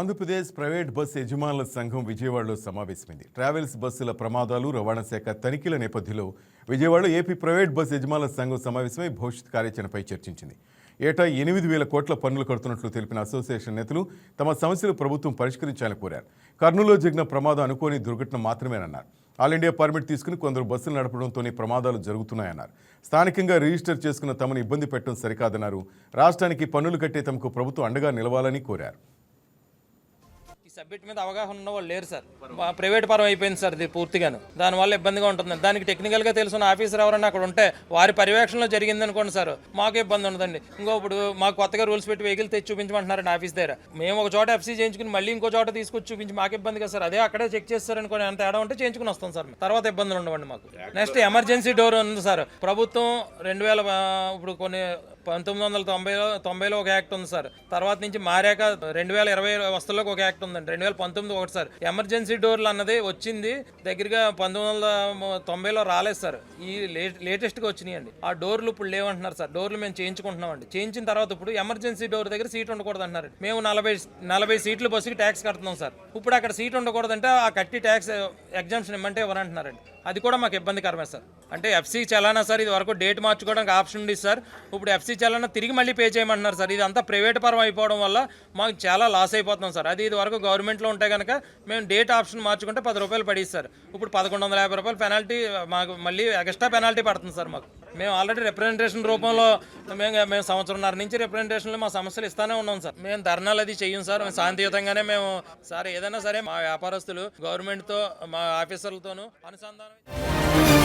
Andhra Pradesh private bus యజమానుల సంఘం విజయవాడలో సమావేశమైంది. ట్రావెల్స్ బస్సుల ప్రమాదాలు రవాణా శాఖ తనిఖీల నేపథ్యంలో విజయవాడలో ఏపీ ప్రైవేట్ బస్ యజమానుల సంఘం సమావేశమై భవిష్యత్ కార్యాచరణపై చర్చించింది. ఏటా ఎనిమిది వేల కోట్ల పన్నులు కడుతున్నట్లు తెలిపిన అసోసియేషన్ నేతలు తమ సమస్యలు ప్రభుత్వం పరిష్కరించాలని కోరారు. కర్నూలులో జరిగిన ప్రమాదం అనుకోని దుర్ఘటన మాత్రమేనన్నారు. ఆల్ ఇండియా పర్మిట్ తీసుకుని కొందరు బస్సులు నడపడంతోనే ప్రమాదాలు జరుగుతున్నాయన్నారు. స్థానికంగా రిజిస్టర్ చేసుకున్న తమను ఇబ్బంది పెట్టడం సరికాదన్నారు. రాష్ట్రానికి పన్నులు కట్టే తమకు ప్రభుత్వం అండగా నిలవాలని కోరారు. ఈ సబ్జెక్ట్ మీద అవగాహన ఉన్న వాళ్ళు లేరు సార్. ప్రైవేట్ పరం అయిపోయింది సార్ ఇది పూర్తిగాను. దానివల్ల ఇబ్బందిగా ఉంటుంది. దానికి టెక్నికల్గా తెలుసున్న ఆఫీసర్ ఎవరైనా అక్కడ ఉంటే వారి పర్యవేక్షణలో జరిగింది అనుకోండి సార్ మాకు ఇబ్బంది ఉండదండి. ఇంకో ఇప్పుడు మాకు కొత్తగా రూల్స్ పెట్టి వెహికల్ తెచ్చి చూపించమంటున్నారండి ఆఫీస్ దగ్గర. మేము ఒక చోట ఎఫ్సీ చేయించుకుని మళ్ళీ ఇంకో చోట తీసుకొచ్చి చూపించి మాకు ఇబ్బంది కదా సార్. అదే అక్కడే చెక్ చేస్తారనుకోని అంత తేడా ఉంటే చేయించుకుని వస్తాం సార్. తర్వాత ఇబ్బందులు ఉండవండి మాకు. నెక్స్ట్ ఎమర్జెన్సీ డోర్ ఉంది సార్. ప్రభుత్వం రెండు వేల ఇప్పుడు కొన్ని పంతొమ్మిది వందల తొంభైలో తొంభైలో ఒక యాక్ట్ ఉంది సార్. తర్వాత నుంచి మారాక రెండు వేల ఇరవై వస్తువులకు ఒక యాక్ట్ ఉందండి రెండు వేల పంతొమ్మిది ఒకటి సార్. ఎమర్జెన్సీ డోర్లు అన్నది వచ్చింది. దగ్గరగా పంతొమ్మిది వందల తొంభైలో రాలేదు సార్. ఈ లేటెస్ట్గా వచ్చినాయండి. ఆ డోర్లు ఇప్పుడు లేవంటున్నారు సార్. డోర్లు మేము చేయించుకుంటున్నామండి. చేయించిన తర్వాత ఇప్పుడు ఎమర్జెన్సీ డోర్ దగ్గర సీట్ ఉండకూడదు అంటున్నారు. మేము నలభై నలభై సీట్లు బస్సుకి ట్యాక్స్ కడుతున్నాం సార్. ఇప్పుడు అక్కడ సీట్ ఉండకూడదంటే ఆ కట్టి ట్యాక్స్ ఎగ్జామ్షన్ ఇమ్మంటే ఎవరంటున్నారండి అది కూడా మాకు ఇబ్బందికరమే సార్. అంటే ఎఫ్సీ చలానా సార్ ఇది వరకు డేట్ మార్చుకోవడానికి ఆప్షన్ ఉంది సార్. ఇప్పుడు ఎఫ్సీ చలానా తిరిగి మళ్ళీ పే చేయమంటున్నారు సార్. ఇది అంతా ప్రైవేట్ పరం అయిపోవడం వల్ల మాకు చాలా లాస్ అయిపోతున్నాం సార్. అది ఇది వరకు గవర్నమెంట్లో ఉంటే కనుక మేము డేట్ ఆప్షన్ మార్చుకుంటే పది రూపాయలు పడేది సార్. ఇప్పుడు పదకొండు వందల యాభై రూపాయలు పెనాల్టీ మాకు మళ్ళీ ఎక్స్ట్రా పెనాల్టీ పడుతుంది సార్ మాకు. మేము ఆల్రెడీ రిప్రజెంటేషన్ రూపంలో మేము మేము సంవత్సరంన్నర నుంచి రిప్రజెంటేషన్లో మా సమస్యలు ఇస్తానే ఉన్నాం సార్. మేము ధర్నాలు అది చెయ్యం సార్. మేము శాంతియుతంగానే మేము సార్ ఏదైనా సరే మా వ్యాపారస్తులు గవర్నమెంట్తో మా ఆఫీసర్లతోనూ అనుసంధానం